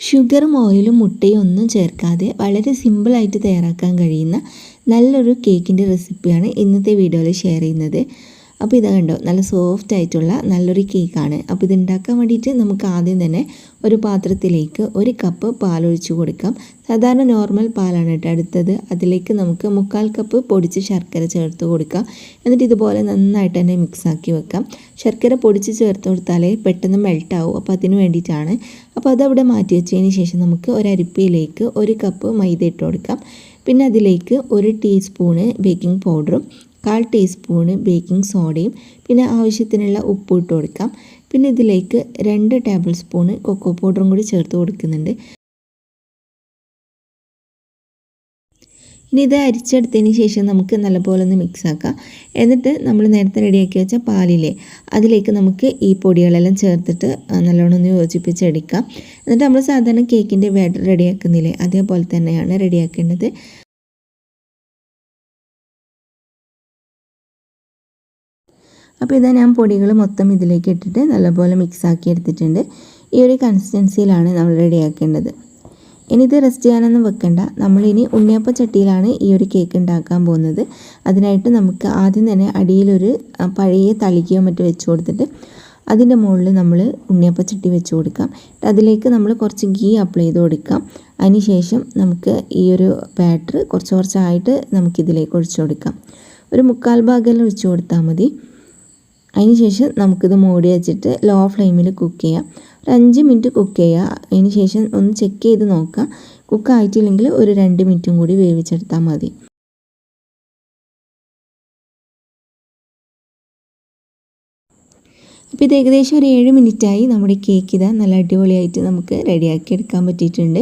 ഷുഗറും ഓയിലും മുട്ടയും ഒന്നും ചേർക്കാതെ വളരെ സിമ്പിളായിട്ട് തയ്യാറാക്കാൻ കഴിയുന്ന നല്ലൊരു കേക്കിന്റെ റെസിപ്പിയാണ് ഇന്നത്തെ വീഡിയോയിൽ ഷെയർ ചെയ്യുന്നത്. അപ്പോൾ ഇതാ കണ്ടോ നല്ല സോഫ്റ്റ് ആയിട്ടുള്ള നല്ലൊരു കേക്കാണ് അപ്പോൾ ഇത് ഉണ്ടാക്കാൻ വേണ്ടിയിട്ട് നമുക്ക് ആദ്യം തന്നെ ഒരു പാത്രത്തിലേക്ക് ഒരു കപ്പ് പാലൊഴിച്ച് കൊടുക്കാം. സാധാരണ നോർമൽ പാലാണ് കേട്ടോ അടുത്തത്. അതിലേക്ക് നമുക്ക് മുക്കാൽ കപ്പ് പൊടിച്ച് ശർക്കര ചേർത്ത് കൊടുക്കാം. എന്നിട്ട് ഇതുപോലെ നന്നായിട്ട് തന്നെ മിക്സാക്കി വെക്കാം. ശർക്കര പൊടിച്ച് ചേർത്ത് കൊടുത്താലേ പെട്ടെന്ന് മെൽട്ടാവും അപ്പോൾ അതിന് വേണ്ടിയിട്ടാണ്. അപ്പോൾ അതവിടെ മാറ്റി വെച്ചതിന് ശേഷം നമുക്ക് ഒരു അരിപ്പയിലേക്ക് ഒരു കപ്പ് മൈദ ഇട്ട് കൊടുക്കാം. പിന്നെ അതിലേക്ക് ഒരു ടീസ്പൂണ് ബേക്കിംഗ് പൗഡറും കാൽ ടീസ്പൂണ് ബേക്കിംഗ് സോഡയും പിന്നെ ആവശ്യത്തിനുള്ള ഉപ്പ് ഇട്ട് കൊടുക്കാം. പിന്നെ ഇതിലേക്ക് രണ്ട് ടേബിൾ സ്പൂണ് കൊക്കോ പൗഡറും കൂടി ചേർത്ത് കൊടുക്കുന്നുണ്ട്. ഇനി ഇത് അരിച്ചെടുത്തതിന് ശേഷം നമുക്ക് നല്ലപോലെ ഒന്ന് മിക്സ് ആക്കാം. എന്നിട്ട് നമ്മൾ നേരത്തെ റെഡിയാക്കി വെച്ച പാലിലെ അതിലേക്ക് നമുക്ക് ഈ പൊടികളെല്ലാം ചേർത്തിട്ട് നല്ലോണം ഒന്ന് യോജിപ്പിച്ചെടുക്കാം. എന്നിട്ട് നമ്മൾ സാധാരണ കേക്കിന്റെ ബാറ്റർ റെഡിയാക്കുന്നില്ലേ അതേപോലെ തന്നെയാണ് റെഡിയാക്കേണ്ടത്. അപ്പോൾ ഇതാ ഞാൻ പൊടികൾ മൊത്തം ഇതിലേക്ക് ഇട്ടിട്ട് നല്ലപോലെ മിക്സ് ആക്കി എടുത്തിട്ടുണ്ട്. ഈ ഒരു കൺസിസ്റ്റൻസിയിലാണ് നമ്മൾ റെഡിയാക്കേണ്ടത് ഇനി ഇത് റെസ്റ്റ് ചെയ്യാനൊന്നും വെക്കണ്ട. നമ്മളിനി ഉണ്ണിയപ്പ ചട്ടിയിലാണ് ഈ ഒരു കേക്ക് ഉണ്ടാക്കാൻ പോകുന്നത്. അതിനായിട്ട് നമുക്ക് ആദ്യം തന്നെ അടിയിലൊരു പഴയ തളിക്കുകയോ മറ്റോ വെച്ച് കൊടുത്തിട്ട് അതിന്റെ മുകളിൽ നമ്മൾ ഉണ്ണിയപ്പ ചട്ടി വെച്ച് കൊടുക്കാം. അതിലേക്ക് നമ്മൾ കുറച്ച് ഗീ അപ്ലൈ ചെയ്ത് കൊടുക്കാം. അതിനുശേഷം നമുക്ക് ഈ ഒരു ബാറ്റർ കുറച്ച് കുറച്ചായിട്ട് നമുക്കിതിലേക്ക് ഒഴിച്ചു കൊടുക്കാം. ഒരു മുക്കാൽ ഭാഗം ഒഴിച്ചു കൊടുത്താൽ മതി. അതിനുശേഷം നമുക്കിത് മൂടി വെച്ചിട്ട് ലോ ഫ്ലെയിമിൽ കുക്ക് ചെയ്യാം. ഒരു അഞ്ച് മിനിറ്റ് കുക്ക് ചെയ്യുക അതിന് ശേഷം ഒന്ന് ചെക്ക് ചെയ്ത് നോക്കുക കുക്ക് ആയിട്ടില്ലെങ്കിൽ ഒരു രണ്ട് മിനിറ്റും കൂടി വേവിച്ചെടുത്താൽ മതി. അപ്പോൾ ഇത് ഏകദേശം ഒരു ഏഴ് മിനിറ്റായി നമ്മുടെ കേക്ക് ഇതാ നല്ല അടിപൊളിയായിട്ട് നമുക്ക് റെഡിയാക്കി എടുക്കാൻ പറ്റിയിട്ടുണ്ട്.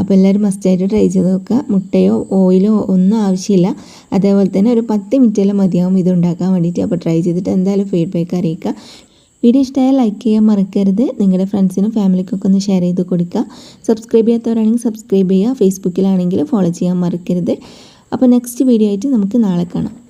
അപ്പോൾ എല്ലാവരും മസ്റ്റായിട്ട് ട്രൈ ചെയ്ത് നോക്കുക. മുട്ടയോ ഓയിലോ ഒന്നും ആവശ്യമില്ല. അതേപോലെ തന്നെ ഒരു പത്ത് മിനിറ്റെല്ലാം മതിയാവും ഇത് ഉണ്ടാക്കാൻ വേണ്ടിയിട്ട്. അപ്പോൾ ട്രൈ ചെയ്തിട്ട് എന്തായാലും ഫീഡ്ബാക്ക് അറിയിക്കുക. വീഡിയോ ഇഷ്ടമായാൽ ലൈക്ക് ചെയ്യാൻ മറക്കരുത്. നിങ്ങളുടെ ഫ്രണ്ട്സിനും ഫാമിലിക്കൊക്കെ ഒന്ന് ഷെയർ ചെയ്ത് കൊടുക്കുക. സബ്സ്ക്രൈബ് ചെയ്യാത്തവരാണെങ്കിൽ സബ്സ്ക്രൈബ് ചെയ്യുക. ഫേസ്ബുക്കിലാണെങ്കിൽ ഫോളോ ചെയ്യാൻ മറക്കരുത്. അപ്പോൾ നെക്സ്റ്റ് വീഡിയോ ആയിട്ട് നമുക്ക് നാളെ കാണാം.